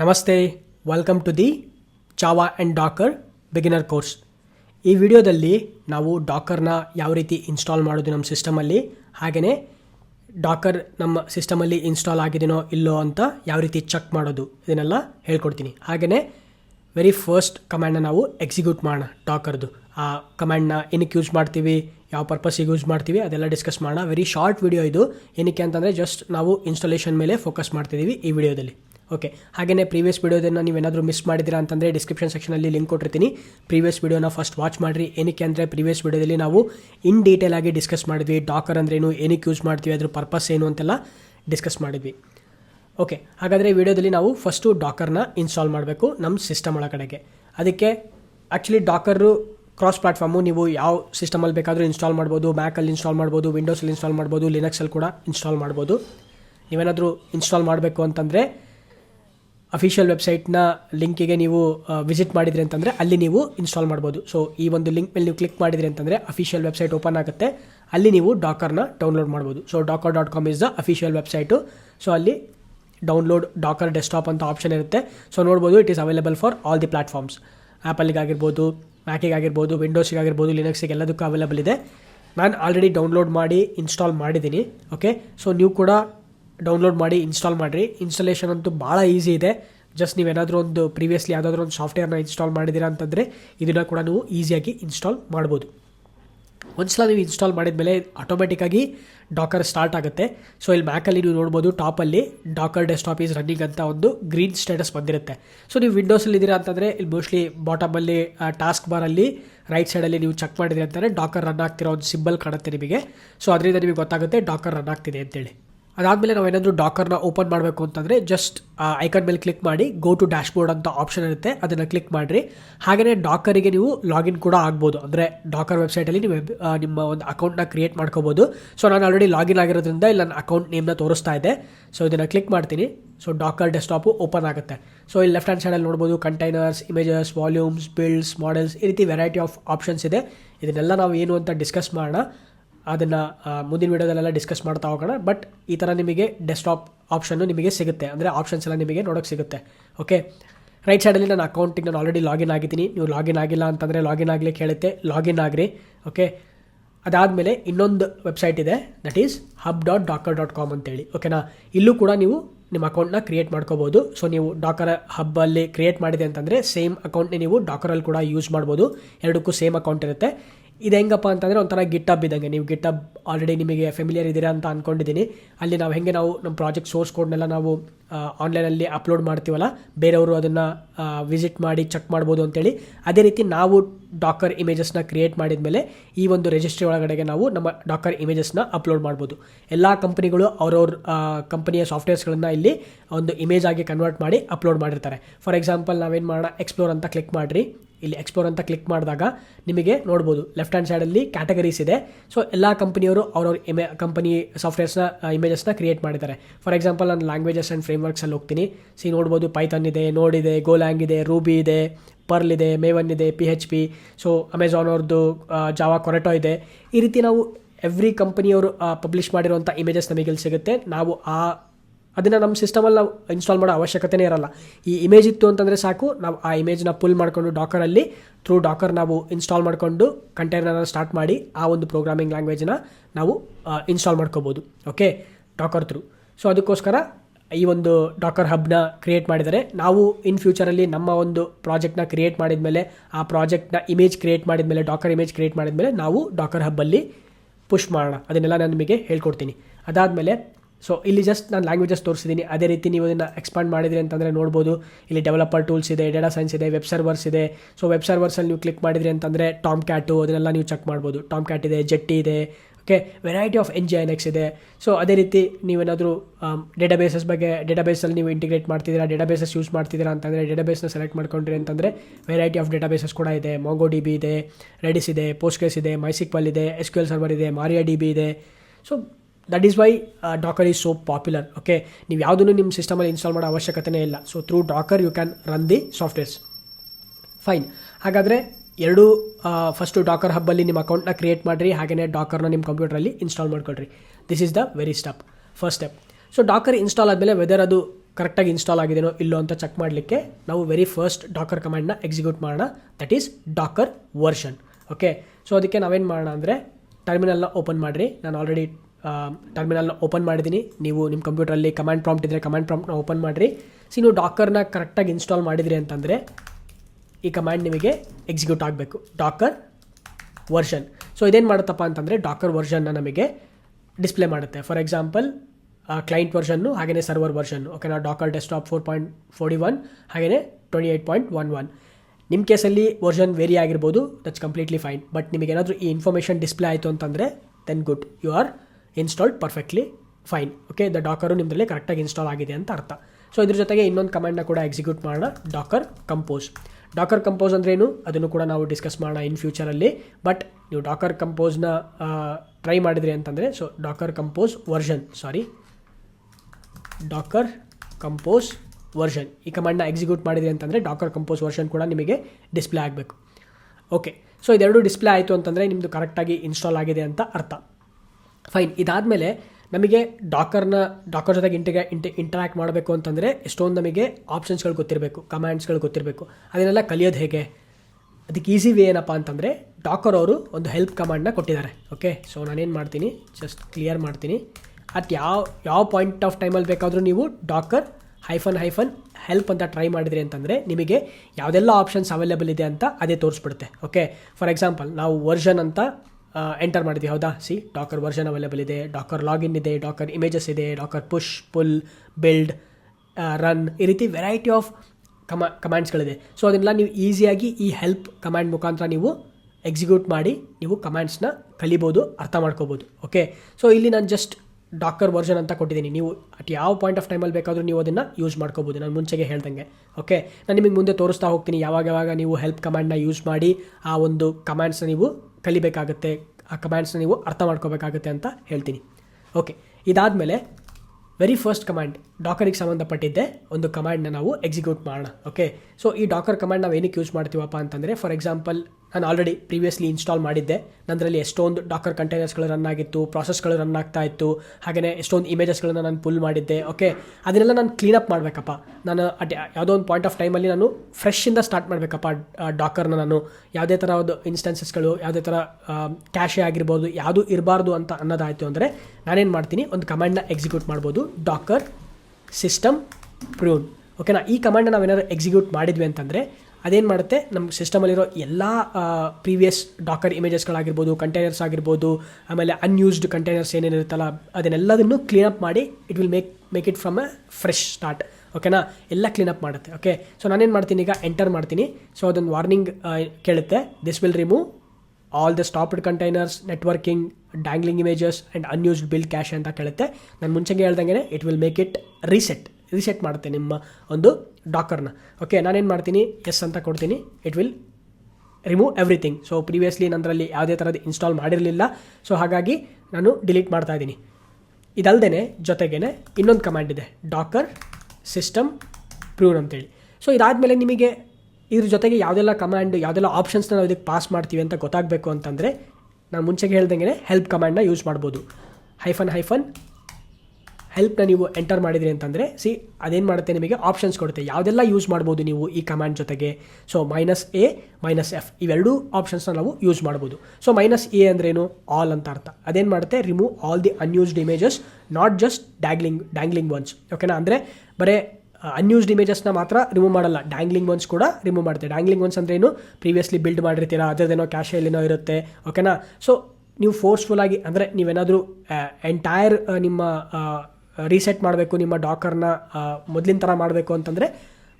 ನಮಸ್ತೆ welcome to the Java and Docker beginner course ಈ ವಿಡಿಯೋದಲ್ಲಿ ನಾವು ಡಾಕರ್ನ ಯಾವ ರೀತಿ ಇನ್ಸ್ಟಾಲ್ ಮಾಡೋದು ನಮ್ಮ ಸಿಸ್ಟಮಲ್ಲಿ ಹಾಗೆಯೇ ಡಾಕರ್ ನಮ್ಮ ಸಿಸ್ಟಮಲ್ಲಿ ಇನ್ಸ್ಟಾಲ್ ಆಗಿದೆನೋ ಇಲ್ಲೋ ಅಂತ ಯಾವ ರೀತಿ ಚೆಕ್ ಮಾಡೋದು ಇದನ್ನೆಲ್ಲ ಹೇಳ್ಕೊಡ್ತೀನಿ. ಹಾಗೆಯೇ ವೆರಿ ಫಸ್ಟ್ ಕಮ್ಯಾಂಡ್ನ ನಾವು ಎಕ್ಸಿಕ್ಯೂಟ್ ಮಾಡೋಣ ಡಾಕರ್ದು ಆ ಕಮ್ಯಾಂಡ್ನ ಏನಕ್ಕೆ ಯೂಸ್ ಮಾಡ್ತೀವಿ, ಯಾವ ಪರ್ಪಸ್ಸಿಗೆ ಯೂಸ್ ಮಾಡ್ತೀವಿ ಅದೆಲ್ಲ ಡಿಸ್ಕಸ್ ಮಾಡೋಣ. ವೆರಿ ಶಾರ್ಟ್ ವಿಡಿಯೋ ಇದು. ಏನಕ್ಕೆ ಅಂತಂದರೆ ಜಸ್ಟ್ ನಾವು ಇನ್ಸ್ಟಾಲೇಷನ್ ಮೇಲೆ ಫೋಕಸ್ ಮಾಡ್ತಿದ್ದೀವಿ ಈ ವಿಡಿಯೋದಲ್ಲಿ. ಓಕೆ ಹಾಗೆಯೇ ಪ್ರೀವಿಯಸ್ ವೀಡಿಯೋದನ್ನು ನೀವೇನಾದರೂ ಮಿಸ್ ಮಾಡಿದ್ದೀರಾ ಅಂತಂದರೆ ಡಿಸ್ಕ್ರಿಪ್ಷನ್ ಸೆಕ್ಷನಲ್ಲಿ ಲಿಂಕ್ ಕೊಟ್ಟಿರ್ತೀನಿ. ಪ್ರೀವಿಯಸ್ ವಿಡಿಯೋನ ಫಸ್ಟ್ ವಾಚ್ ಮಾಡಿರಿ. ಏನಕ್ಕೆ ಅಂದರೆ ಪ್ರೀವಿಯಸ್ ವೀಡಿಯೋದಲ್ಲಿ ನಾವು ಇನ್ ಡೀಟೇಲ್ ಆಗಿ ಡಿಸ್ಕಸ್ ಮಾಡಿದ್ವಿ. ಡಾಕರ್ ಅಂದ್ರೇನು ಏನಕ್ಕೆ ಯೂಸ್ ಮಾಡ್ತೀವಿ, ಅದ್ರ ಪರ್ಪಸ್ ಏನು ಅಂತೆಲ್ಲ ಡಿಸ್ಕಸ್ ಮಾಡಿದ್ವಿ. ಓಕೆ ಹಾಗಾದರೆ ವಿಡಿಯೋದಲ್ಲಿ ನಾವು ಫಸ್ಟು ಡಾಕರ್ನ ಇನ್ಸ್ಟಾಲ್ ಮಾಡಬೇಕು ನಮ್ಮ ಸಿಸ್ಟಮ್ ಒಳಗಡೆಗೆ ಅದಕ್ಕೆ ಆ್ಯಕ್ಚುಲಿ ಡಾಕರು ಕ್ರಾಸ್ ಪ್ಲಾಟ್ಫಾರ್ಮು ನೀವು ಯಾವ ಸಿಸ್ಟಮಲ್ಲಿ ಬೇಕಾದರೂ ಇನ್ಸ್ಟಾಲ್ ಮಾಡ್ಬೋದು. ಮ್ಯಾಕಲ್ಲಿ ಇನ್ಸ್ಟಾಲ್ ಮಾಡ್ಬೋದು. ವಿಂಡೋಸಲ್ಲಿ ಇನ್ಸ್ಟಾಲ್ ಮಾಡ್ಬೋದು. ಲಿನಕ್ಸಲ್ಲಿ ಕೂಡ ಇನ್ಸ್ಟಾಲ್ ಮಾಡ್ಬೋದು. ನೀವೇನಾದರೂ ಇನ್ಸ್ಟಾಲ್ ಮಾಡಬೇಕು ಅಂತಂದರೆ ಅಫಿಷಿಯಲ್ ವೆಬ್ಸೈಟ್ನ ಲಿಂಕಿಗೆ ನೀವು ವಿಸಿಟ್ ಮಾಡಿದ್ರಿ ಅಂತಂದರೆ ಅಲ್ಲಿ ನೀವು ಇನ್ಸ್ಟಾಲ್ ಮಾಡ್ಬೋದು. ಸೊ ಈ ಒಂದು ಲಿಂಕ್ ಮೇಲೆ ನೀವು ಕ್ಲಿಕ್ ಮಾಡಿದ್ರಿ ಅಂತಂದರೆ ಅಫಿಷಿಯಲ್ ವೆಬ್ಸೈಟ್ ಓಪನ್ ಆಗುತ್ತೆ. ಅಲ್ಲಿ ನೀವು ಡಾಕರ್ನ ಡೌನ್ಲೋಡ್ ಮಾಡ್ಬೋದು. So Docker dot com is the official website so ಅಲ್ಲಿ ಡೌನ್ಲೋಡ್ ಡಾಕರ್ ಡೆಸ್ಕ್ಟಾಪ್ ಅಂತ ಆಪ್ಷನ್ ಇರುತ್ತೆ. ಸೊ ನೋಡ್ಬೋದು it is available for all the platforms ಆ್ಯಪಲ್ಲಿಗಾಗಿರ್ಬೋದು ಮ್ಯಾಕಿಗಾಗಿರ್ಬೋದು ವಿಂಡೋಸಿಗಾಗಿರ್ಬೋದು ಲಿನಕ್ಸಿಗೆ ಎಲ್ಲದಕ್ಕೂ ಅವೈಲೇಬಲ್ ಇದೆ. ನಾನು ಆಲ್ರೆಡಿ ಡೌನ್ಲೋಡ್ ಮಾಡಿ ಇನ್ಸ್ಟಾಲ್ ಮಾಡಿದ್ದೀನಿ ಓಕೆ ಸೊ ನೀವು ಕೂಡ ಡೌನ್ಲೋಡ್ ಮಾಡಿ ಇನ್ಸ್ಟಾಲ್ ಮಾಡಿರಿ. ಇನ್ಸ್ಟಾಲೇಷನ್ ಅಂತೂ ಭಾಳ ಈಸಿ ಇದೆ. ಜಸ್ಟ್ ನೀವೇನಾದರೂ ಒಂದು ಪ್ರೀವಿಯಸ್ಲಿ ಯಾವುದಾದ್ರೂ ಒಂದು ಸಾಫ್ಟ್ವೇರ್ನ ಇನ್ಸ್ಟಾಲ್ ಮಾಡಿದ್ದೀರಾ ಅಂತಂದರೆ ಇದನ್ನು ಕೂಡ ನೀವು ಈಸಿಯಾಗಿ ಇನ್ಸ್ಟಾಲ್ ಮಾಡ್ಬೋದು. ಒಂದ್ಸಲ ನೀವು ಇನ್ಸ್ಟಾಲ್ ಮಾಡಿದ ಮೇಲೆ ಆಟೋಮೆಟಿಕ್ಕಾಗಿ ಡಾಕರ್ ಸ್ಟಾರ್ಟ್ ಆಗುತ್ತೆ. ಸೊ ಇಲ್ಲಿ ಮ್ಯಾಕಲ್ಲಿ ನೀವು ನೋಡ್ಬೋದು ಟಾಪಲ್ಲಿ ಡಾಕರ್ ಡೆಸ್ಕ್ಟಾಪ್ ಈಸ್ ರನ್ನಿಂಗ್ ಅಂತ ಒಂದು ಗ್ರೀನ್ ಸ್ಟೇಟಸ್ ಬಂದಿರುತ್ತೆ. ಸೊ ನೀವು ವಿಂಡೋಸಲ್ಲಿ ಇದ್ದೀರಾ ಅಂತಂದರೆ, ಇಲ್ಲಿ ಮೋಸ್ಟ್ಲಿ ಬಾಟಮಲ್ಲಿ ಟಾಸ್ಕ್ ಬಾರಲ್ಲಿ ರೈಟ್ ಸೈಡಲ್ಲಿ ನೀವು ಚೆಕ್ ಮಾಡಿದ್ರಿ ಅಂತಂದರೆ ಡಾಕರ್ ರನ್ ಆಗ್ತಿರೋ ಒಂದು ಸಿಂಬಲ್ ಕಾಣುತ್ತೆ ನಿಮಗೆ. ಸೊ ಅದರಿಂದ ನಿಮಗೆ ಗೊತ್ತಾಗುತ್ತೆ ಡಾಕರ್ ರನ್ ಆಗ್ತಿದೆ ಅಂತೇಳಿ. ಅದಾದಮೇಲೆ ನಾವು ಏನಾದರೂ ಡಾಕರ್ನ ಓಪನ್ ಮಾಡಬೇಕು ಅಂತಂದರೆ ಜಸ್ಟ್ ಐಕನ್ ಮೇಲೆ ಕ್ಲಿಕ್ ಮಾಡಿ ಗೋ ಟು ಡ್ಯಾಶ್ ಬೋರ್ಡ್ ಅಂತ ಆಪ್ಷನ್ ಇರುತ್ತೆ, ಅದನ್ನು ಕ್ಲಿಕ್ ಮಾಡಿರಿ. ಹಾಗೆಯೇ ಡಾಕರಿಗೆ ನೀವು ಲಾಗಿನ್ ಕೂಡ ಆಗ್ಬೋದು. ಅಂದರೆ ಡಾಕರ್ ವೆಬ್ಸೈಟಲ್ಲಿ ನೀವು ನಿಮ್ಮ ಒಂದು ಅಕೌಂಟ್ನ ಕ್ರಿಯೇಟ್ ಮಾಡ್ಕೋಬೋದು. ಸೊ ನಾನು ಆಲ್ರೆಡಿ ಲಾಗಿನ್ ಆಗಿರೋದ್ರಿಂದ ಇಲ್ಲಿ ನನ್ನ ಅಕೌಂಟ್ ನೇಮ್ನ ತೋರಿಸ್ತಾ ಇದೆ. ಸೊ ಇದನ್ನು ಕ್ಲಿಕ್ ಮಾಡ್ತೀನಿ. ಸೊ ಡಾಕರ್ ಡೆಸ್ಕ್ಟಾಪು ಓಪನ್ ಆಗುತ್ತೆ. ಸೊ ಇಲ್ಲಿ ಲೆಫ್ಟ್ ಹ್ಯಾಂಡ್ ಸೈಡಲ್ಲಿ ನೋಡ್ಬೋದು containers images volumes builds models ಈ ರೀತಿ ವೆರೈಟಿ ಆಫ್ ಆಪ್ಷನ್ಸ್ ಇದೆ. ಇದನ್ನೆಲ್ಲ ನಾವು ಏನು ಅಂತ ಡಿಸ್ಕಸ್ ಮಾಡೋಣ. ಅದನ್ನು ಮುಂದಿನ ವೀಡಿಯೋದಲ್ಲೆಲ್ಲ ಡಿಸ್ಕಸ್ ಮಾಡ್ತಾ ಹೋಗೋಣ. ಬಟ್ ಈ ಥರ ನಿಮಗೆ ಡೆಸ್ಕ್ಟಾಪ್ ಆಪ್ಷನ್ನು ನಿಮಗೆ ಸಿಗುತ್ತೆ. ಅಂದರೆ ಆಪ್ಷನ್ಸ್ ಎಲ್ಲ ನಿಮಗೆ ನೋಡೋಕ್ಕೆ ಸಿಗುತ್ತೆ. ಓಕೆ ರೈಟ್ ಸೈಡಲ್ಲಿ ನನ್ನ ಅಕೌಂಟಿಗೆ ನಾನು ಆಲ್ರೆಡಿ ಲಾಗಿನ್ ಆಗಿದ್ದೀನಿ. ನೀವು ಲಾಗಿನ್ ಆಗಿಲ್ಲ ಅಂತಂದರೆ ಲಾಗಿನ್ ಆಗಲಿ ಕೇಳುತ್ತೆ. ಲಾಗಿನ್ ಆಗಿರಿ. ಓಕೆ ಅದಾದಮೇಲೆ ಇನ್ನೊಂದು ವೆಬ್ಸೈಟ್ ಇದೆ. That is hub dot Docker dot com ಅಂತೇಳಿ ಓಕೆನಾ ಇಲ್ಲೂ ಕೂಡ ನೀವು ನಿಮ್ಮ ಅಕೌಂಟ್ನ ಕ್ರಿಯೇಟ್ ಮಾಡ್ಕೋಬೋದು. ಸೊ ನೀವು ಡಾಕರ್ ಹಬ್ಬಲ್ಲಿ ಕ್ರಿಯೇಟ್ ಮಾಡಿದೆ ಅಂತಂದರೆ ಸೇಮ್ ಅಕೌಂಟ್ನೇ ನೀವು ಡಾಕರಲ್ಲಿ ಕೂಡ ಯೂಸ್ ಮಾಡ್ಬೋದು. ಎರಡಕ್ಕೂ ಸೇಮ್ ಅಕೌಂಟ್ ಇರುತ್ತೆ. ಇದು ಹೆಂಗಪ್ಪ ಅಂತಂದರೆ ಒಂಥರ ಗಿಟ್ ಹಬ್ ಇದ್ದಂಗೆ. ನೀವು ಗಿಟ್ ಹಬ್ ಆಲ್ರೆಡಿ ನಿಮಗೆ ಫೆಮಿಲಿಯರ್ ಇದ್ದೀರಾ ಅಂತ ಅಂದ್ಕೊಂಡಿದ್ದೀನಿ ಅಲ್ಲಿ ನಾವು ಹೆಂಗೆ ನಾವು ನಮ್ಮ ಪ್ರಾಜೆಕ್ಟ್ ಸೋರ್ಸ್ ಕೋಡ್ನೆಲ್ಲ ನಾವು ಆನ್ಲೈನಲ್ಲಿ ಅಪ್ಲೋಡ್ ಮಾಡ್ತೀವಲ್ಲ, ಬೇರೆಯವರು ಅದನ್ನು ವಿಸಿಟ್ ಮಾಡಿ ಚೆಕ್ ಮಾಡ್ಬೋದು ಅಂತೇಳಿ. ಅದೇ ರೀತಿ ನಾವು ಡಾಕರ್ ಇಮೇಜಸ್ನ ಕ್ರಿಯೇಟ್ ಮಾಡಿದ ಮೇಲೆ ಈ ಒಂದು ರಿಜಿಸ್ಟ್ರಿ ಒಳಗಡೆಗೆ ನಾವು ನಮ್ಮ ಡಾಕರ್ ಇಮೇಜಸ್ನ ಅಪ್ಲೋಡ್ ಮಾಡ್ಬೋದು. ಎಲ್ಲ ಕಂಪ್ನಿಗಳು ಅವ್ರವ್ರ ಕಂಪನಿಯ ಸಾಫ್ಟ್ವೇರ್ಸ್ಗಳನ್ನು ಇಲ್ಲಿ ಒಂದು ಇಮೇಜ್ ಆಗಿ ಕನ್ವರ್ಟ್ ಮಾಡಿ ಅಪ್ಲೋಡ್ ಮಾಡಿರ್ತಾರೆ. ಫಾರ್ ಎಕ್ಸಾಂಪಲ್ ನಾವೇನು ಮಾಡೋಣ? ಎಕ್ಸ್ಪ್ಲೋರ್ ಅಂತ ಕ್ಲಿಕ್ ಮಾಡಿರಿ. ಇಲ್ಲಿ ಎಕ್ಸ್ಪ್ಲೋರ್ ಅಂತ ಕ್ಲಿಕ್ ಮಾಡಿದಾಗ ನಿಮಗೆ ನೋಡ್ಬೋದು. ಲೆಫ್ಟ್ ಹ್ಯಾಂಡ್ ಸೈಡಲ್ಲಿ ಕ್ಯಾಟಗರೀಸ್ ಇದೆ. ಸೊ ಎಲ್ಲ ಕಂಪನಿಯವರು ಅವ್ರವ್ರ ಇಮೇ ಕಂಪನಿ ಸಾಫ್ಟ್ವೇರ್ಸ್ನ ಇಮೇಜಸ್ನ ಕ್ರಿಯೇಟ್ ಮಾಡಿದ್ದಾರೆ. ಫಾರ್ ಎಕ್ಸಾಂಪಲ್ ನಾನು ಲ್ಯಾಂಗ್ವೇಜಸ್ ಆ್ಯಂಡ್ ಫ್ರೇಮ್ವರ್ಕ್ಸಲ್ಲಿ ಹೋಗ್ತೀನಿ. ಸಿ ನೋಡ್ಬೋದು ಪೈಥನ್ ಇದೆ ನೋಡ್ ಇದೆ ಗೋಲ್ಯಾಂಗ್ ಇದೆ ರೂಬಿ ಇದೆ ಪರ್ಲ್ ಇದೆ ಮೇವನ್ ಇದೆ P H P so Amazon ಅವ್ರದ್ದು ಜಾವಾ ಕೊರೆಟೋ ಇದೆ. ಈ ರೀತಿ ನಾವು ಎವ್ರಿ ಕಂಪನಿಯವರು ಪಬ್ಲಿಷ್ ಮಾಡಿರುವಂಥ ಇಮೇಜಸ್ ನಮಗೆ ಇಲ್ಲಿ ಸಿಗುತ್ತೆ. ನಾವು ಆ ಅದನ್ನು ನಮ್ಮ ಸಿಸ್ಟಮಲ್ಲಿ ನಾವು ಇನ್ಸ್ಟಾಲ್ ಮಾಡೋ ಅವಶ್ಯಕತೆನೇ ಇರಲ್ಲ. ಈ ಇಮೇಜ್ ಇತ್ತು ಅಂತಂದರೆ ಸಾಕು, ನಾವು ಆ ಇಮೇಜ್ನ ಪುಲ್ ಮಾಡಿಕೊಂಡು ಡಾಕರಲ್ಲಿ ಥ್ರೂ ಡಾಕರ್ ನಾವು ಇನ್ಸ್ಟಾಲ್ ಮಾಡಿಕೊಂಡು ಕಂಟೈನರ್ನ ಸ್ಟಾರ್ಟ್ ಮಾಡಿ ಆ ಒಂದು ಪ್ರೋಗ್ರಾಮಿಂಗ್ ಲ್ಯಾಂಗ್ವೇಜ್ನ ನಾವು ಇನ್ಸ್ಟಾಲ್ ಮಾಡ್ಕೋಬೋದು. ಓಕೆ ಡಾಕರ್ ಥ್ರೂ ಸೊ ಅದಕ್ಕೋಸ್ಕರ ಈ ಒಂದು ಡಾಕರ್ ಹಬ್ನ ಕ್ರಿಯೇಟ್ ಮಾಡಿದರೆ, ನಾವು ಇನ್ ಫ್ಯೂಚರಲ್ಲಿ ನಮ್ಮ ಒಂದು ಪ್ರಾಜೆಕ್ಟ್ನ ಕ್ರಿಯೇಟ್ ಮಾಡಿದ ಮೇಲೆ ಆ ಪ್ರಾಜೆಕ್ಟ್ನ ಇಮೇಜ್ ಕ್ರಿಯೇಟ್ ಮಾಡಿದ ಮೇಲೆ ಡಾಕರ್ ಇಮೇಜ್ ಕ್ರಿಯೇಟ್ ಮಾಡಿದ್ಮೇಲೆ ನಾವು ಡಾಕರ್ ಹಬ್ಬಲ್ಲಿ ಪುಷ್ ಮಾಡೋಣ. ಅದನ್ನೆಲ್ಲ ನಾನು ನಿಮಗೆ ಹೇಳ್ಕೊಡ್ತೀನಿ. ಅದಾದಮೇಲೆ ಸೊ ಇಲ್ಲಿ ಜಸ್ಟ್ ನಾನು ಲ್ಯಾಂಗ್ವೇಜಸ್ ತೋರಿಸಿದ್ದೀನಿ ಅದೇ ರೀತಿ ನೀವು ಇದನ್ನು ಎಕ್ಸ್ಪಾಂಡ್ ಮಾಡಿದ್ರಿ ಅಂತಂದರೆ ನೋಡ್ಬೋದು. ಇಲ್ಲಿ ಡೆವಲಪರ್ ಟೂಲ್ಸ್ ಇದೆ ಡೇಟಾ ಸೈನ್ಸ್ ಇದೆ ವೆಬ್ ಸರ್ವರ್ಸ್ ಇದೆ. ಸೊ ವೆಬ್ ಸರ್ವರ್ಸಲ್ಲಿ ನೀವು ಕ್ಲಿಕ್ ಮಾಡಿದ್ರಿ ಅಂತಂದರೆ ಟಾಮ್ ಕ್ಯಾಟು ಅದನ್ನೆಲ್ಲ ನೀವು ಚೆಕ್ ಮಾಡ್ಬೋದು. ಟಾಮ್ ಕ್ಯಾಟ್ ಇದೆ ಜೆಟ್ಟಿ ಇದೆ okay variety of N G N X ಇದೆ. ಸೊ ಅದೇ ರೀತಿ ನೀವೇನಾದರೂ ಡೇಟಾಬೇಸಸ್ ಬಗ್ಗೆ ಡೇಟಾಬೇಸಲ್ಲಿ ನೀವು ಇಂಟಿಗ್ರೇಟ್ ಮಾಡ್ತಿದ್ದೀರಾ ಡೇಟಾಬೇಸಸ್ ಯೂಸ್ ಮಾಡ್ತಿದ್ದೀರಾ ಅಂತಂದರೆ ಡೇಟಾಬೇಸ್ನ ಸೆಲೆಕ್ಟ್ ಮಾಡ್ಕೊಂಡ್ರಿ ಅಂತಂದರೆ ವೆರೈಟಿ ಆಫ್ ಡೇಟಾಬೇಸಸ್ ಕೂಡ ಇದೆ. ಮೊಂಗೋ ಡಿ ಬಿ ಇದೆ ರೆಡಿಸ್ ಇದೆ ಪೋಸ್ಟ್ಕೇಸ್ ಇದೆ ಮೈಸಿಕ್ವಲ್ ಇದೆ ಎಸ್ ಕ್ಯೂ ಎಲ್ ಸರ್ವರ್ ಇದೆ ಮಾರಿಯಾ ಡಿ ಬಿ ಇದೆ. So that is why Docker is so popular okay ನೀವು ಯಾವುದನ್ನು ನಿಮ್ಮ ಸಿಸ್ಟಮಲ್ಲಿ ಇನ್ಸ್ಟಾಲ್ ಮಾಡೋ ಅವಶ್ಯಕತೆನೇ ಇಲ್ಲ. So through Docker you can run the softwares fine ಹಾಗಾದರೆ ಎರಡು ಫಸ್ಟು ಡಾಕರ್ ಹಬ್ಬಲ್ಲಿ ನಿಮ್ಮ ಅಕೌಂಟ್ನ ಕ್ರಿಯೇಟ್ ಮಾಡಿರಿ ಹಾಗೆಯೇ ಡಾಕರ್ನ ನಿಮ್ಮ ಕಂಪ್ಯೂಟರಲ್ಲಿ ಇನ್ಸ್ಟಾಲ್ ಮಾಡ್ಕೊಳ್ರಿ. This is the very step first step so Docker install ಆದಮೇಲೆ ವೆದರ್ ಅದು ಕರೆಕ್ಟಾಗಿ ಇನ್ಸ್ಟಾಲ್ ಆಗಿದೆಯೋ ಇಲ್ಲೋ ಅಂತ ಚೆಕ್ ಮಾಡಲಿಕ್ಕೆ ನಾವು ವೆರಿ ಫಸ್ಟ್ ಡಾಕರ್ ಕಮಾಂಡ್ನ ಎಕ್ಸಿಕ್ಯೂಟ್ ಮಾಡೋಣ. That is Docker version okay so ಅದಕ್ಕೆ ನಾವೇನು ಮಾಡೋಣ ಅಂದರೆ ಟರ್ಮಿನಲ್ನ ಓಪನ್ ಮಾಡಿರಿ. ನಾನು ಆಲ್ರೆಡಿ ಟರ್ಮಿನಲ್ನ ಓಪನ್ ಮಾಡಿದ್ದೀನಿ. ನೀವು ನಿಮ್ಮ ಕಂಪ್ಯೂಟರಲ್ಲಿ ಕಮಾಂಡ್ ಪ್ರಾಂಪ್ಟ್ ಇದ್ದರೆ ಕಮಾಂಡ್ ಪ್ರಾಂಪ್ಟ್ನ ಓಪನ್ ಮಾಡಿರಿ. ಸಿ ನೀವು ಡಾಕರ್ನ ಕರೆಕ್ಟಾಗಿ ಇನ್ಸ್ಟಾಲ್ ಮಾಡಿದ್ರಿ ಅಂತಂದರೆ ಈ ಕಮಾಂಡ್ ನಿಮಗೆ ಎಕ್ಸಿಕ್ಯೂಟ್ ಆಗಬೇಕು. ಡಾಕರ್ ವರ್ಷನ್ ಸೊ ಇದೇನು ಮಾಡುತ್ತಪ್ಪ ಅಂತಂದರೆ ಡಾಕರ್ ವರ್ಷನ್ನ ನಮಗೆ ಡಿಸ್ಪ್ಲೇ ಮಾಡುತ್ತೆ. ಫಾರ್ ಎಕ್ಸಾಂಪಲ್ ಕ್ಲೈಂಟ್ ವರ್ಷನ್ನು ಹಾಗೆಯೇ ಸರ್ವರ್ ವರ್ಷನ್ ಓಕೆನಾ Docker desktop four point forty one ಹಾಗೆಯೇ twenty eight point one one ನಿಮ್ಮ ಕೇಸಲ್ಲಿ ವರ್ಷನ್ ವೇರಿ ಆಗಿರ್ಬೋದು ದಟ್ಸ್ ಕಂಪ್ಲೀಟ್ಲಿ ಫೈನ್ ಬಟ್ ನಿಮಗೆ ಏನಾದರೂ ಈ ಇನ್ಫಾರ್ಮೇಷನ್ ಡಿಸ್ಪ್ಲೇ ಆಯಿತು ಅಂತಂದರೆ then good you are installed perfectly fine okay the Docker ನಿಮ್ಮದರಲ್ಲಿ ಕರೆಕ್ಟಾಗಿ ಇನ್ಸ್ಟಾಲ್ ಆಗಿದೆ ಅಂತ ಅರ್ಥ. ಸೊ ಇದ್ರ ಜೊತೆಗೆ ಇನ್ನೊಂದು ಕಮಾಂಡ್ನ ಕೂಡ ಎಕ್ಸಿಕ್ಯೂಟ್ ಮಾಡೋಣ ಡಾಕರ್ ಕಂಪೋಸ್ ಡಾಕರ್ ಕಂಪೋಸ್ ಏನು? ಅದನ್ನು ಕೂಡ ನಾವು ಡಿಸ್ಕಸ್ ಮಾಡೋಣ ಇನ್ ಫ್ಯೂಚರಲ್ಲಿ ಬಟ್ ನೀವು ಡಾಕರ್ ಕಂಪೋಸ್ನ ಟ್ರೈ ಮಾಡಿದ್ರಿ ಅಂತಂದರೆ so Docker compose version sorry Docker compose version ಈ ಕಮಾಂಡ್ನ ಎಕ್ಸಿಕ್ಯೂಟ್ ಮಾಡಿದ್ರಿ ಅಂತಂದರೆ ಡಾಕರ್ ಕಂಪೋಸ್ ವರ್ಷನ್ ಕೂಡ ನಿಮಗೆ ಡಿಸ್ಪ್ಲೇ ಆಗಬೇಕು. ಓಕೆ ಸೊ ಇದೆರಡು ಡಿಸ್ಪ್ಲೇ ಆಯಿತು ಅಂತಂದರೆ ನಿಮ್ಮದು ಕರೆಕ್ಟಾಗಿ ಇನ್ಸ್ಟಾಲ್ ಆಗಿದೆ ಅಂತ ಅರ್ಥ. ಫೈನ್. ಇದಾದಮೇಲೆ ನಮಗೆ ಡಾಕರ್ನ ಡಾಕರ್ ಜೊತೆಗೆ ಇಂಟಿಗೆ ಇಂಟಿ ಇಂಟರಾಕ್ಟ್ ಮಾಡಬೇಕು ಅಂತಂದರೆ ಎಷ್ಟೊಂದು ನಮಗೆ ಆಪ್ಷನ್ಸ್ಗಳು ಗೊತ್ತಿರಬೇಕು ಕಮ್ಯಾಂಡ್ಸ್ಗಳು ಗೊತ್ತಿರಬೇಕು. ಅದನ್ನೆಲ್ಲ ಕಲಿಯೋದು ಹೇಗೆ? ಅದಕ್ಕೆ ಈಸಿ ವೇ ಏನಪ್ಪ ಅಂತಂದರೆ ಡಾಕರ್ ಅವರು ಒಂದು ಹೆಲ್ಪ್ ಕಮಾಂಡ್ನ ಕೊಟ್ಟಿದ್ದಾರೆ. ಓಕೆ ಸೊ ನಾನೇನು ಮಾಡ್ತೀನಿ? ಜಸ್ಟ್ ಕ್ಲಿಯರ್ ಮಾಡ್ತೀನಿ. ಅಟ್ ಯಾವ ಯಾವ ಪಾಯಿಂಟ್ ಆಫ್ ಟೈಮಲ್ಲಿ ಬೇಕಾದರೂ ನೀವು ಡಾಕರ್ ಹೈಫನ್ ಹೈಫನ್ ಹೆಲ್ಪ್ ಅಂತ ಟ್ರೈ ಮಾಡಿದ್ರಿ ಅಂತಂದರೆ ನಿಮಗೆ ಯಾವುದೆಲ್ಲ ಆಪ್ಷನ್ಸ್ ಅವೈಲೇಬಲ್ ಇದೆ ಅಂತ ಅದೇ ತೋರಿಸ್ಬಿಡುತ್ತೆ. ಓಕೆ ಫಾರ್ ಎಕ್ಸಾಂಪಲ್ ನಾವು ವರ್ಷನ್ ಅಂತ ಎಂಟರ್ ಮಾಡಿದ್ವಿ, ಹೌದಾ? ಸಿ ಡಾಕರ್ ವರ್ಷನ್ ಅವೈಲೇಬಲ್ ಇದೆ ಡಾಕರ್ ಲಾಗಿನ್ ಇದೆ ಡಾಕರ್ ಇಮೇಜಸ್ ಇದೆ Docker push pull build run ಈ ರೀತಿ ವೆರೈಟಿ ಆಫ್ ಕಮಾ ಕಮ್ಯಾಂಡ್ಸ್ಗಳಿದೆ ಸೊ ಅದನ್ನೆಲ್ಲ ನೀವು ಈಸಿಯಾಗಿ ಈ ಹೆಲ್ಪ್ ಕಮ್ಯಾಂಡ್ ಮುಖಾಂತರ ನೀವು ಎಕ್ಸಿಕ್ಯೂಟ್ ಮಾಡಿ ನೀವು ಕಮ್ಯಾಂಡ್ಸ್ನ ಕಲಿಬೋದು, ಅರ್ಥ ಮಾಡ್ಕೋಬೋದು ಓಕೆ ಸೊ ಇಲ್ಲಿ ನಾನು ಜಸ್ಟ್ ಡಾಕರ್ ವರ್ಷನ್ ಅಂತ ಕೊಟ್ಟಿದ್ದೀನಿ. ನೀವು ಅಟ್ ಯಾವ ಪಾಯಿಂಟ್ ಆಫ್ ಟೈಮಲ್ಲಿ ಬೇಕಾದರೂ ನೀವು ಅದನ್ನು ಯೂಸ್ ಮಾಡ್ಕೋಬೋದು, ನಾನು ಮುಂಚೆಗೆ ಹೇಳ್ದಂಗೆ ಓಕೆ ನಾನು ನಿಮಗೆ ಮುಂದೆ ತೋರಿಸ್ತಾ ಹೋಗ್ತೀನಿ ಯಾವಾಗ ಯಾವಾಗ ನೀವು ಹೆಲ್ಪ್ ಕಮ್ಯಾಂಡ್ನ ಯೂಸ್ ಮಾಡಿ ಆ ಒಂದು ಕಮ್ಯಾಂಡ್ಸ್ನ ನೀವು ಕಲಿಬೇಕಾಗುತ್ತೆ, ಆ ಕಮ್ಯಾಂಡ್ಸ್ನ ನೀವು ಅರ್ಥ ಮಾಡ್ಕೋಬೇಕಾಗುತ್ತೆ ಅಂತ ಹೇಳ್ತೀನಿ. ಓಕೆ ಇದಾದಮೇಲೆ ವೆರಿ ಫಸ್ಟ್ ಕಮಾಂಡ್ ಡಾಕರಿಗೆ ಸಂಬಂಧಪಟ್ಟಿದ್ದೆ ಒಂದು ಕಮಾಂಡ್ನ ನಾವು ಎಕ್ಸಿಕ್ಯೂಟ್ ಮಾಡೋಣ. ಓಕೆ ಸೊ ಈ ಡಾಕರ್ ಕಮಾಂಡ್ ನಾವು ಏನಕ್ಕೆ ಯೂಸ್ ಮಾಡ್ತೀವಪ್ಪ ಅಂತಂದರೆ ಫಾರ್ ಎಕ್ಸಾಂಪಲ್ ನಾನು ಆಲ್ರೆಡಿ ಪ್ರೀವಿಯಸ್ಲಿ ಇನ್ಸ್ಟಾಲ್ ಮಾಡಿದ್ದೆ. ನಂದರಲ್ಲಿ ಎಷ್ಟೊಂದು ಡಾಕರ್ ಕಂಟೈನರ್ಸ್ಗಳು ರನ್ ಆಗಿತ್ತು ಪ್ರಾಸೆಸ್ಗಳು ರನ್ ಆಗ್ತಾ ಇತ್ತು. ಹಾಗೆಯೇ ಎಷ್ಟೊಂದು ಇಮೇಜಸ್ಗಳನ್ನ ನಾನು ಪುಲ್ ಮಾಡಿದ್ದೆ. ಓಕೆ ಅದನ್ನೆಲ್ಲ ನಾನು ಕ್ಲೀನಪ್ ಮಾಡಬೇಕಪ್ಪ. ನಾನು ಅಟ್ ಯಾವುದೋ ಒಂದು ಪಾಯಿಂಟ್ ಆಫ್ ಟೈಮಲ್ಲಿ ನಾನು ಫ್ರೆಶ್ಶಿಂದ ಸ್ಟಾರ್ಟ್ ಮಾಡಬೇಕಪ್ಪ ಡಾಕರ್ನ ನಾನು. ಯಾವುದೇ ಥರ ಒಂದು ಇನ್ಸ್ಟೆನ್ಸಸ್ಗಳು ಯಾವುದೇ ಥರ ಕ್ಯಾಶೇ ಆಗಿರ್ಬೋದು, ಯಾವುದು ಇರಬಾರ್ದು ಅಂತ ಅನ್ನೋದಾಯಿತು ಅಂದರೆ ನಾನೇನು ಮಾಡ್ತೀನಿ? ಒಂದು ಕಮಾಂಡ್ನ ಎಕ್ಸಿಕ್ಯೂಟ್ ಮಾಡ್ಬೋದು. ಡಾಕರ್ ಸಿಸ್ಟಮ್ ಪ್ರೂನ್ ಓಕೆನಾ ಈ ಕಮಾಂಡ್ನ ನಾವೇನಾದ್ರು ಎಕ್ಸಿಕ್ಯೂಟ್ ಮಾಡಿದ್ವಿ ಅಂತಂದರೆ ಅದೇನು ಮಾಡುತ್ತೆ? ನಮ್ಮ ಸಿಸ್ಟಮಲ್ಲಿರೋ ಎಲ್ಲ ಪ್ರೀವಿಯಸ್ ಡಾಕರ್ ಇಮೇಜಸ್ಗಳಾಗಿರ್ಬೋದು ಕಂಟೈನರ್ಸ್ ಆಗಿರ್ಬೋದು, ಆಮೇಲೆ ಅನ್ಯೂಸ್ಡ್ ಕಂಟೈನರ್ಸ್ ಏನೇನಿರುತ್ತಲ್ಲ, ಅದನ್ನೆಲ್ಲದನ್ನು ಅಪ್ ಮಾಡಿ it will make make it from a fresh start ಓಕೆನಾ ಎಲ್ಲ ಕ್ಲೀನ್ ಅಪ್ ಮಾಡುತ್ತೆ. ಓಕೆ ಸೊ ನಾನೇನು ಮಾಡ್ತೀನಿ ಈಗ? ಎಂಟರ್ ಮಾಡ್ತೀನಿ. ಸೊ ಅದೊಂದು ವಾರ್ನಿಂಗ್ ಕೇಳುತ್ತೆ. This will remove all the stopped containers networking dangling images and unused build cache ಅಂತ ಕೇಳುತ್ತೆ. ನಾನು ಮುಂಚೆಗೆ ಹೇಳ್ದಂಗೆ it will make it reset reset ಮಾಡುತ್ತೆ ನಿಮ್ಮ ಒಂದು ಡಾಕರ್ನ ಓಕೆ ನಾನೇನು ಮಾಡ್ತೀನಿ? ಎಸ್ ಅಂತ ಕೊಡ್ತೀನಿ. It will remove everything so previously ನಂದರಲ್ಲಿ ಯಾವುದೇ ಥರದ್ದು ಇನ್ಸ್ಟಾಲ್ ಮಾಡಿರಲಿಲ್ಲ. ಸೊ ಹಾಗಾಗಿ ನಾನು ಡಿಲೀಟ್ ಮಾಡ್ತಾ ಇದ್ದೀನಿ. ಇದಲ್ದೇ ಜೊತೆಗೇ ಇನ್ನೊಂದು ಕಮಾಂಡ್ ಇದೆ. ಡಾಕರ್ ಸಿಸ್ಟಮ್ ಪ್ರೂವ್ ಅಂತೇಳಿ. ಸೊ ಇದಾದಮೇಲೆ ನಿಮಗೆ ಇದ್ರ ಜೊತೆಗೆ ಯಾವುದೆಲ್ಲ ಕಮಾಂಡ್ ಯಾವುದೆಲ್ಲ ಆಪ್ಷನ್ಸ್ನ ನಾವು ಇದಕ್ಕೆ ಪಾಸ್ ಮಾಡ್ತೀವಿ ಅಂತ ಗೊತ್ತಾಗಬೇಕು ಅಂತಂದರೆ ನಾನು ಮುಂಚೆಗೆ ಹೇಳ್ದಂಗೆ ಹೆಲ್ಪ್ ಕಮಾಂಡ್ನ ಯೂಸ್ ಮಾಡ್ಬೋದು. ಹೈಫನ್ ಹೈಫನ್ ಹೆಲ್ಪ್ನ ನೀವು ಎಂಟರ್ ಮಾಡಿದ್ರಿ ಅಂತಂದರೆ ಸಿ ಅದೇನು ಮಾಡುತ್ತೆ ನಿಮಗೆ? ಆಪ್ಷನ್ಸ್ ಕೊಡುತ್ತೆ. ಯಾವುದೆಲ್ಲ ಯೂಸ್ ಮಾಡ್ಬೋದು ನೀವು ಈ ಕಮಾಂಡ್ ಜೊತೆಗೆ? So minus A minus F ಇವೆರಡೂ ಆಪ್ಷನ್ಸ್ನ ನಾವು ಯೂಸ್ ಮಾಡ್ಬೋದು. ಸೊ ಮೈನಸ್ ಎ ಅಂದ್ರೇನು? ಆಲ್ ಅಂತ ಅರ್ಥ. ಅದೇನು ಮಾಡುತ್ತೆ? Remove all the unused images not just dangling dangling ones ಓಕೆನಾ ಅಂದರೆ, ಬರೇ ಅನ್ಯೂಸ್ಡ್ ಇಮೇಜಸ್ನ ಮಾತ್ರ ರಿಮೂವ್ ಮಾಡಲ್ಲ. ಡ್ಯಾಂಗ್ಲಿಂಗ್ ಒನ್ಸ್ ಕೂಡ ರಿಮೂವ್ ಮಾಡುತ್ತೆ. ಡ್ಯಾಂಗ್ಲಿಂಗ್ ಒನ್ಸ್ ಅಂದ್ರೆ ಏನು? Previously build ಮಾಡಿರ್ತೀರಾ? ಅದರದೇನೋ ಕ್ಯಾಶೆಯಲ್ಲಿನೋ ಇರುತ್ತೆ. ಓಕೆನಾ ಸೊ ನೀವು ಫೋರ್ಸ್ಫುಲ್ಲಾಗಿ ಅಂದರೆ ನೀವೇನಾದರೂ ಎಂಟೈರ್ ನಿಮ್ಮ ರೀಸೆಟ್ ಮಾಡಬೇಕು ನಿಮ್ಮ ಡಾಕರ್ನ ಮೊದಲಿನ ಥರ ಮಾಡಬೇಕು ಅಂತಂದರೆ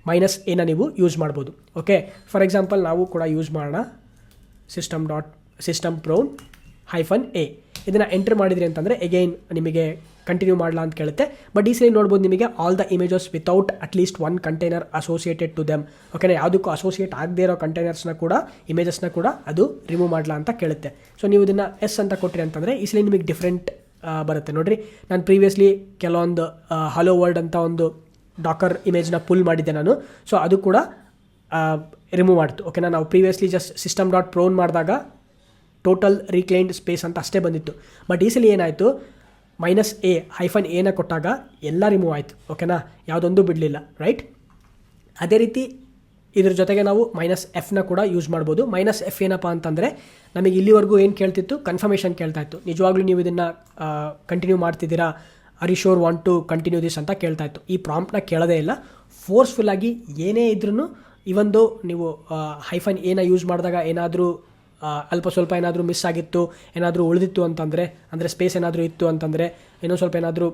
ಮೈನಸ್ ಏನ ನೀವು ಯೂಸ್ ಮಾಡ್ಬೋದು. ಓಕೆ ಫಾರ್ ಎಕ್ಸಾಂಪಲ್ ನಾವು ಕೂಡ ಯೂಸ್ ಮಾಡೋಣ. System dot system prune hyphen A ಇದನ್ನು ಎಂಟ್ರ್ ಮಾಡಿದ್ರಿ ಅಂತಂದರೆ ಎಗೈನ್ ನಿಮಗೆ ಕಂಟಿನ್ಯೂ ಮಾಡಲ್ಲ ಅಂತ ಕೇಳುತ್ತೆ. ಬಟ್ ಈ ಸರಿ ನೋಡ್ಬೋದು ನಿಮಗೆ all the images without at least one container associated to them ಓಕೆನಾ ಯಾವುದಕ್ಕೂ ಅಸೋಸಿಯೇಟ್ ಆಗದೇ ಇರೋ ಕಂಟೈನರ್ಸ್ನ ಕೂಡ ಇಮೇಜಸ್ನ ಕೂಡ ಅದು ರಿಮೂವ್ ಮಾಡಲ್ಲ ಅಂತ ಕೇಳುತ್ತೆ. ಸೊ ನೀವು ಇದನ್ನು ಎಸ್ ಅಂತ ಕೊಟ್ಟಿರಿ ಅಂತಂದರೆ ಈ ಸಲ ನಿಮಗೆ ಡಿಫ್ರೆಂಟ್ ಬರುತ್ತೆ. ನೋಡಿರಿ, ನಾನು ಪ್ರೀವಿಯಸ್ಲಿ ಕೆಲವೊಂದು ಹಲೋ ವರ್ಲ್ಡ್ ಅಂತ ಒಂದು ಡಾಕರ್ ಇಮೇಜ್ನ ಪುಲ್ ಮಾಡಿದ್ದೆ ನಾನು. ಸೊ ಅದು ಕೂಡ ರಿಮೂವ್ ಮಾಡ್ತು ಓಕೆನಾ ನಾವು previously just system dot prune ಮಾಡಿದಾಗ ಟೋಟಲ್ ರೀಕ್ಲೈನ್ಡ್ ಸ್ಪೇಸ್ ಅಂತ ಅಷ್ಟೇ ಬಂದಿತ್ತು. ಬಟ್ ಈ ಸಲ ಏನಾಯಿತು ಮೈನಸ್ ಎ ಹೈಫನ್ ಎನ ಕೊಟ್ಟಾಗ ಎಲ್ಲ ರಿಮೂವ್ ಆಯಿತು. ಓಕೆನಾ ಯಾವುದೊಂದು ಬಿಡಲಿಲ್ಲ ರೈಟ್ ಅದೇ ರೀತಿ ಇದ್ರ ಜೊತೆಗೆ ನಾವು ಮೈನಸ್ ಎಫ್ನ ಕೂಡ ಯೂಸ್ ಮಾಡ್ಬೋದು. ಮೈನಸ್ ಎಫ್ ಏನಪ್ಪ ಅಂತಂದರೆ, ನಮಗೆ ಇಲ್ಲಿವರೆಗೂ ಏನು ಕೇಳ್ತಿತ್ತು? ಕನ್ಫರ್ಮೇಷನ್ ಕೇಳ್ತಾ ಇತ್ತು. ನಿಜವಾಗ್ಲೂ ನೀವು ಇದನ್ನು ಕಂಟಿನ್ಯೂ ಮಾಡ್ತಿದ್ದೀರಾ? Are you sure want to continue this ಅಂತ ಕೇಳ್ತಾ ಇತ್ತು. ಈ ಪ್ರಾಂಪ್ಟ್ನ ಕೇಳೋದೇ ಇಲ್ಲ. ಫೋರ್ಸ್ಫುಲ್ಲಾಗಿ ಏನೇ ಇದ್ರೂ ಇವೊಂದು ನೀವು ಹೈಫನ್ ಏನ ಯೂಸ್ ಮಾಡಿದಾಗ ಏನಾದರೂ ಅಲ್ಪ ಸ್ವಲ್ಪ ಏನಾದರೂ ಮಿಸ್ ಆಗಿತ್ತು, ಏನಾದರೂ ಉಳಿದಿತ್ತು ಅಂತಂದರೆ, ಅಂದರೆ ಸ್ಪೇಸ್ ಏನಾದರೂ ಇತ್ತು ಅಂತಂದರೆ ಇನ್ನೊಂದು ಸ್ವಲ್ಪ ಏನಾದರೂ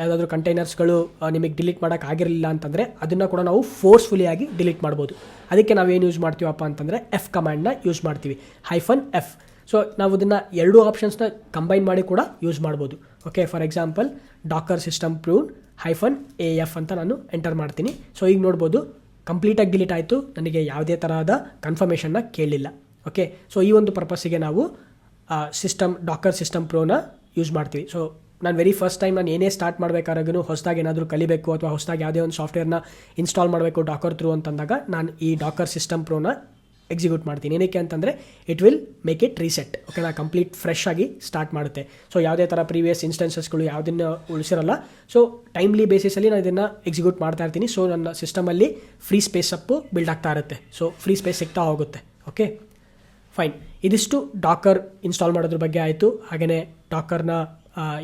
ಯಾವುದಾದ್ರೂ ಕಂಟೈನರ್ಸ್ಗಳು ನಿಮಗೆ ಡಿಲೀಟ್ ಮಾಡೋಕ್ಕೆ ಆಗಿರಲಿಲ್ಲ ಅಂತಂದರೆ ಅದನ್ನು ಕೂಡ ನಾವು ಫೋರ್ಸ್ಫುಲಿ ಆಗಿ ಡಿಲೀಟ್ ಮಾಡ್ಬೋದು. ಅದಕ್ಕೆ ನಾವೇನು ಯೂಸ್ ಮಾಡ್ತೀವಪ್ಪ ಅಂತಂದರೆ ಎಫ್ ಕಮಾಂಡ್ನ ಯೂಸ್ ಮಾಡ್ತೀವಿ. ಹೈಫನ್ ಎಫ್ ಸೊ ನಾವು ಇದನ್ನು ಎರಡೂ ಆಪ್ಷನ್ಸ್ನ ಕಂಬೈನ್ ಮಾಡಿ ಕೂಡ ಯೂಸ್ ಮಾಡ್ಬೋದು. Okay for example Docker system prune hyphen A F ಅಂತ ನಾನು ಎಂಟರ್ ಮಾಡ್ತೀನಿ. ಸೊ ಈಗ ನೋಡ್ಬೋದು ಕಂಪ್ಲೀಟಾಗಿ ಡಿಲೀಟ್ ಆಯಿತು. ನನಗೆ ಯಾವುದೇ ತರಹದ ಕನ್ಫರ್ಮೇಷನ್ನ ಕೇಳಿಲ್ಲ. ಓಕೆ ಸೊ ಈ ಒಂದು ಪರ್ಪಸ್ಸಿಗೆ ನಾವು ಸಿಸ್ಟಮ್ ಡಾಕರ್ ಸಿಸ್ಟಮ್ ಪ್ರೋನ ಯೂಸ್ ಮಾಡ್ತೀವಿ. ಸೊ ನಾನು ವೆರಿ ಫಸ್ಟ್ ಟೈಮ್ ನಾನು ಏನೇ ಸ್ಟಾರ್ಟ್ ಮಾಡಬೇಕಾದ್ರೂ ಹೊಸದಾಗಿ ಏನಾದರೂ ಕಲಿಬೇಕು ಅಥವಾ ಹೊಸದಾಗಿ ಯಾವುದೇ ಒಂದು ಸಾಫ್ಟ್ವೇರ್ನ ಇನ್ಸ್ಟಾಲ್ ಮಾಡಬೇಕು ಡಾಕರ್ ಥ್ರೂ ಅಂತಂದಾಗ ನಾನು ಈ ಡಾಕರ್ ಸಿಸ್ಟಮ್ ಪ್ರೋನ ಎಕ್ಸಿಕ್ಯೂಟ್ ಮಾಡ್ತೀನಿ. ಏನಕ್ಕೆ ಅಂತಂದರೆ it will make it reset ಓಕೆನಾ ಕಂಪ್ಲೀಟ್ ಫ್ರೆಶ್ ಆಗಿ ಸ್ಟಾರ್ಟ್ ಮಾಡುತ್ತೆ. ಸೊ ಯಾವುದೇ ಥರ ಪ್ರೀವಿಯಸ್ ಇನ್ಸ್ಟೆನ್ಸಸ್ಗಳು ಯಾವುದನ್ನು ಉಳಿಸಿರಲ್ಲ. ಸೊ ಟೈಮ್ಲಿ ಬೇಸಿಸಲ್ಲಿ ನಾನು ಇದನ್ನು ಎಕ್ಸಿಕ್ಯೂಟ್ ಮಾಡ್ತಾ ಇರ್ತೀನಿ. ಸೊ ನನ್ನ ಸಿಸ್ಟಮಲ್ಲಿ ಫ್ರೀ ಸ್ಪೇಸ್ ಅಪ್ಪು ಬಿಲ್ಡ್ ಆಗ್ತಾ ಇರುತ್ತೆ. ಸೊ ಫ್ರೀ ಸ್ಪೇಸ್ ಸಿಗ್ತಾ ಹೋಗುತ್ತೆ. ಓಕೆ ಫೈನ್ ಇದಿಷ್ಟು ಡಾಕರ್ ಇನ್ಸ್ಟಾಲ್ ಮಾಡೋದ್ರ ಬಗ್ಗೆ ಆಯಿತು. ಹಾಗೆಯೇ ಡಾಕರ್ನ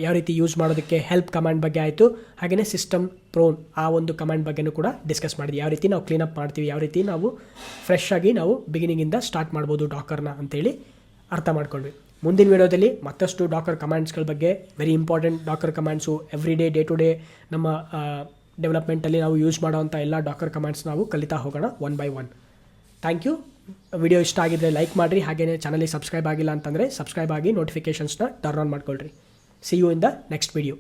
ಯಾವ ರೀತಿ ಯೂಸ್ ಮಾಡೋದಕ್ಕೆ ಹೆಲ್ಪ್ ಕಮಾಂಡ್ ಬಗ್ಗೆ ಆಯಿತು. ಹಾಗೆಯೇ ಸಿಸ್ಟಮ್ ಪ್ರೋನ್ ಆ ಒಂದು ಕಮಾಂಡ್ ಬಗ್ಗೆನೂ ಕೂಡ ಡಿಸ್ಕಸ್ ಮಾಡಿದ್ವಿ. ಯಾವ ರೀತಿ ನಾವು ಕ್ಲೀನಪ್ ಮಾಡ್ತೀವಿ, ಯಾವ ರೀತಿ ನಾವು ಫ್ರೆಶ್ ಆಗಿ ನಾವು ಬಿಗಿನಿಂಗಿಂದ ಸ್ಟಾರ್ಟ್ ಮಾಡ್ಬೋದು ಡಾಕರ್ನ ಅಂತೇಳಿ ಅರ್ಥ ಮಾಡ್ಕೊಂಡ್ವಿ. ಮುಂದಿನ ವಿಡಿಯೋದಲ್ಲಿ ಮತ್ತಷ್ಟು ಡಾಕರ್ ಕಮಾಂಡ್ಸ್ಗಳ ಬಗ್ಗೆ very important Docker commands every day day to day ನಮ್ಮ ಡೆವಲಪ್ಮೆಂಟಲ್ಲಿ ನಾವು ಯೂಸ್ ಮಾಡೋವಂಥ ಎಲ್ಲ ಡಾಕರ್ ಕಮಾಂಡ್ಸ್ ನಾವು ಕಲಿತಾ ಹೋಗೋಣ one by one thank you video ಇಷ್ಟ ಆಗಿದ್ರೆ ಲೈಕ್ ಮಾಡಿರಿ ಹಾಗೆಯೇ ಚಾನಲಿಗೆ ಸಬ್ಸ್ಕ್ರೈಬ್ ಆಗಿಲ್ಲ ಅಂತಂದರೆ ಸಬ್ಸ್ಕ್ರೈಬ್ ಆಗಿ ನೋಟಿಫಿಕೇಷನ್ಸ್ನ ಟರ್ನ್ ಆನ್ ಮಾಡ್ಕೊಳ್ರಿ. See you in the next video